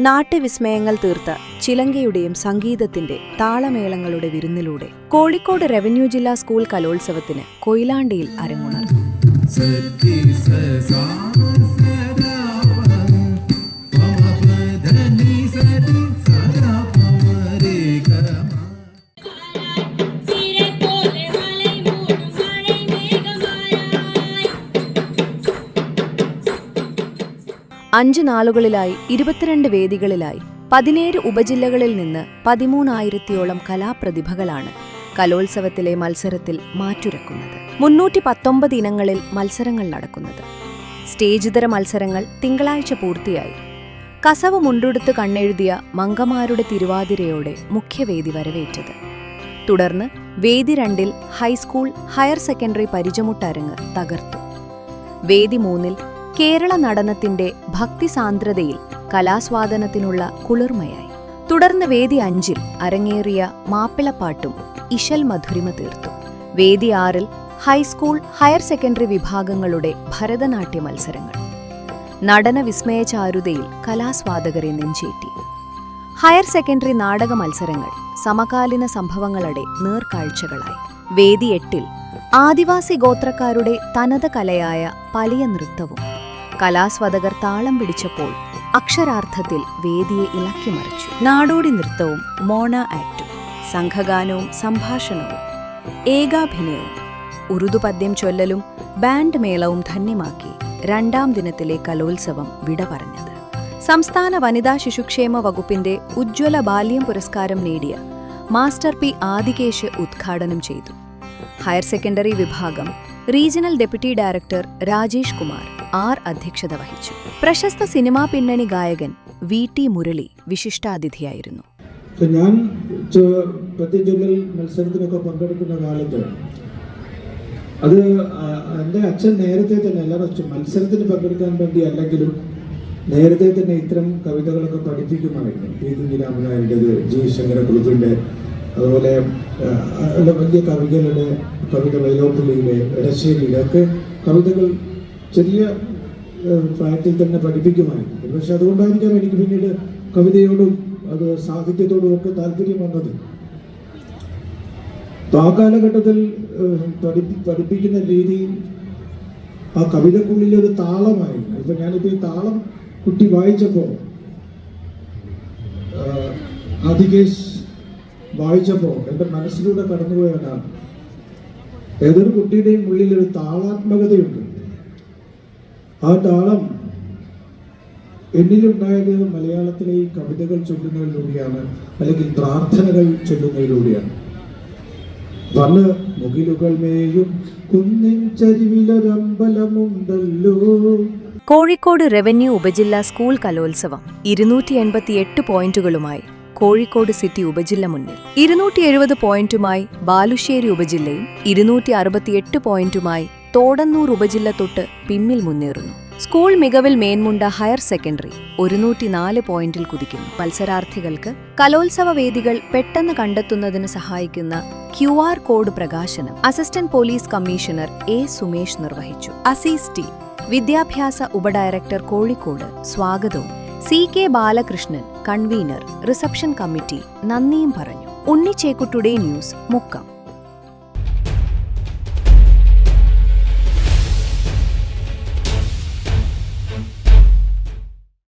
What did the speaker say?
നാട്യവിസ്മയങ്ങൾ തീർത്ത ചിലങ്കയുടെയും സംഗീതത്തിന്റെ താളമേളങ്ങളുടെ വിരുന്നിലൂടെ കോഴിക്കോട് റവന്യൂ ജില്ലാ സ്കൂൾ കലോത്സവത്തിന് കൊയിലാണ്ടിയിൽ അരങ്ങുണർന്നു. അഞ്ച് നാളുകളിലായി ഇരുപത്തിരണ്ട് വേദികളിലായി പതിനേഴ് ഉപജില്ലകളിൽ നിന്ന് പതിമൂന്നായിരത്തിയോളം കലാപ്രതിഭകളാണ് കലോത്സവത്തിലെ മത്സരത്തിൽ മാറ്റുരക്കുന്നത്. മുന്നൂറ്റി പത്തൊമ്പത് ഇനങ്ങളിൽ മത്സരങ്ങൾ നടക്കുന്നത്. സ്റ്റേജിതര മത്സരങ്ങൾ തിങ്കളാഴ്ച പൂർത്തിയായി. കസവ് മുണ്ടുടുത്ത് കണ്ണെഴുതിയ മങ്കമാരുടെ തിരുവാതിരയോടെ മുഖ്യവേദി വരവേറ്റത്. തുടർന്ന് വേദി രണ്ടിൽ ഹൈസ്കൂൾ ഹയർ സെക്കൻഡറി പരിചമുട്ടരങ്ങ് തകർത്തു. വേദി മൂന്നിൽ കേരള നടനത്തിന്റെ ഭക്തിസാന്ദ്രതയിൽ കലാസ്വാദനത്തിനുള്ള കുളിർമയായി. തുടർന്ന് വേദി അഞ്ചിൽ അരങ്ങേറിയ മാപ്പിളപ്പാട്ടും ഇശൽ മധുരിമ തീർത്തു. വേദി ആറിൽ ഹൈസ്കൂൾ ഹയർ സെക്കൻഡറി വിഭാഗങ്ങളുടെ ഭരതനാട്യ മത്സരങ്ങൾ. നടന വിസ്മയചാരുതയിൽ കലാസ്വാദകരെ നെഞ്ചേറ്റി. ഹയർ സെക്കൻഡറി നാടക മത്സരങ്ങൾ സമകാലീന സംഭവങ്ങളുടെ നേർക്കാഴ്ചകളായി. വേദി എട്ടിൽ ആദിവാസി ഗോത്രക്കാരുടെ തനത കലയായ പലിയ നൃത്തവും കലാസ്വാദകർ താളം പിടിച്ചപ്പോൾ അക്ഷരാർത്ഥത്തിൽ വേദിയെ ഇളക്കിമറിച്ചു നാടോടി നൃത്തവും മോണ ആക്ടും സംഘഗാനവും സംഭാഷണവും ഏകാഭിനയവും ഉറുദുപദ്യം ചൊല്ലലും ബാൻഡ് മേളവും ധന്യമാക്കി രണ്ടാം ദിനത്തിലെ കലോത്സവം വിട പറഞ്ഞത്. സംസ്ഥാന വനിതാ ശിശുക്ഷേമ വകുപ്പിന്റെ ഉജ്ജ്വല ബാല്യം പുരസ്കാരം നേടിയ മാസ്റ്റർ പി ആദികേശ് ഉദ്ഘാടനം ചെയ്തു. ഹയർ സെക്കൻഡറി വിഭാഗം regional deputy director Rajesh Kumar. R അധ്യക്ഷത വഹിച്ചു. പ്രശസ്ത സിനിമാ പിന്നണി ഗായകൻ വി ടി മുരളി വിശിഷ്ടാതിഥിയായിരുന്നു. ഞാൻ മത്സരത്തിനൊക്കെ പങ്കെടുക്കുന്ന കാലത്ത് അത് എന്റെ അച്ഛൻ നേരത്തെ തന്നെ ചു- മത്സരത്തിന് പങ്കെടുക്കാൻ വേണ്ടി അല്ലെങ്കിലും നേരത്തെ തന്നെ ഇത്തരം കവിതകളൊക്കെ പഠിപ്പിക്കുമായിരുന്നു. പി കുഞ്ഞിരാമനായരുടേത് ജി ശങ്കരക്കുറുപ്പിന്റെ അതുപോലെ വലിയ കവികളുടെ കവിത വൈലോപ്പള്ളിയിലെ എടശ്ശേരിയിലെ ഒക്കെ കവിതകൾ ചെറിയ പ്രായത്തിൽ തന്നെ പഠിപ്പിക്കുമായിരുന്നു. പക്ഷെ അതുകൊണ്ടായിരിക്കാം എനിക്ക് പിന്നീട് കവിതയോടും അത് സാഹിത്യത്തോടും ഒക്കെ താല്പര്യം വന്നത്. ആ കാലഘട്ടത്തിൽ പഠിപ്പി പഠിപ്പിക്കുന്ന രീതി ആ കവിതക്കുള്ളിൽ ഒരു താളമായിരുന്നു. ഇപ്പൊ ഞാനിപ്പോ ഈ താളം കുട്ടി വായിച്ചപ്പോ ആഹ്, ആദികേശ് വായിച്ചപ്പോ എന്റെ മനസ്സിലൂടെ കടന്നുപോയതാണ് ഏതൊരു കുട്ടിയുടെയും ഉള്ളിൽ ഒരു താളാത്മകതയുണ്ട്. ആ താളം എന്നിലുണ്ടായത് മലയാളത്തിലെ ഈ കവിതകൾ ചൊല്ലുന്നതിലൂടെയാണ് അല്ലെങ്കിൽ പ്രാർത്ഥനകൾ ചൊല്ലുന്നതിലൂടെയാണ്. വന്ന് മുകിലുകൾ മേയും കുന്നിൻ ചരിവിലൊരമ്പലമുണ്ടല്ലോ. കോഴിക്കോട് റവന്യൂ ഉപജില്ലാ സ്കൂൾ കലോത്സവം ഇരുന്നൂറ്റി എൺപത്തി എട്ട് പോയിന്റുകളുമായി കോഴിക്കോട് സിറ്റി ഉപജില്ല മുന്നിൽ. ഇരുന്നൂറ്റി എഴുപത് പോയിന്റുമായി ബാലുശ്ശേരി ഉപജില്ലയും ഇരുന്നൂറ്റി അറുപത്തിയെട്ട് പോയിന്റുമായി തോടന്നൂർ ഉപജില്ല തൊട്ട് പിമ്മിൽ മുന്നേറുന്നു. സ്കൂൾ മികവിൽ മേൻമുണ്ട ഹയർ സെക്കൻഡറി ഒരുന്നൂറ്റിനാല് പോയിന്റിൽ കുതിക്കുന്നു. മത്സരാർത്ഥികൾക്ക് കലോത്സവ വേദികൾ പെട്ടെന്ന് കണ്ടെത്തുന്നതിന് സഹായിക്കുന്ന ക്യു ആർ കോഡ് പ്രകാശനം assistant police commissioner A Sumesh നിർവഹിച്ചു. അസീസ് ടി. വിദ്യാഭ്യാസ ഉപഡയറക്ടർ കോഴിക്കോട്. സ്വാഗതവും. C K Balakrishnan convener. Reception committee നന്ദിയും പറഞ്ഞു. ഉണ്ണിച്ചേക്കുട്ടുഡേ ന്യൂസ് മുക്കം.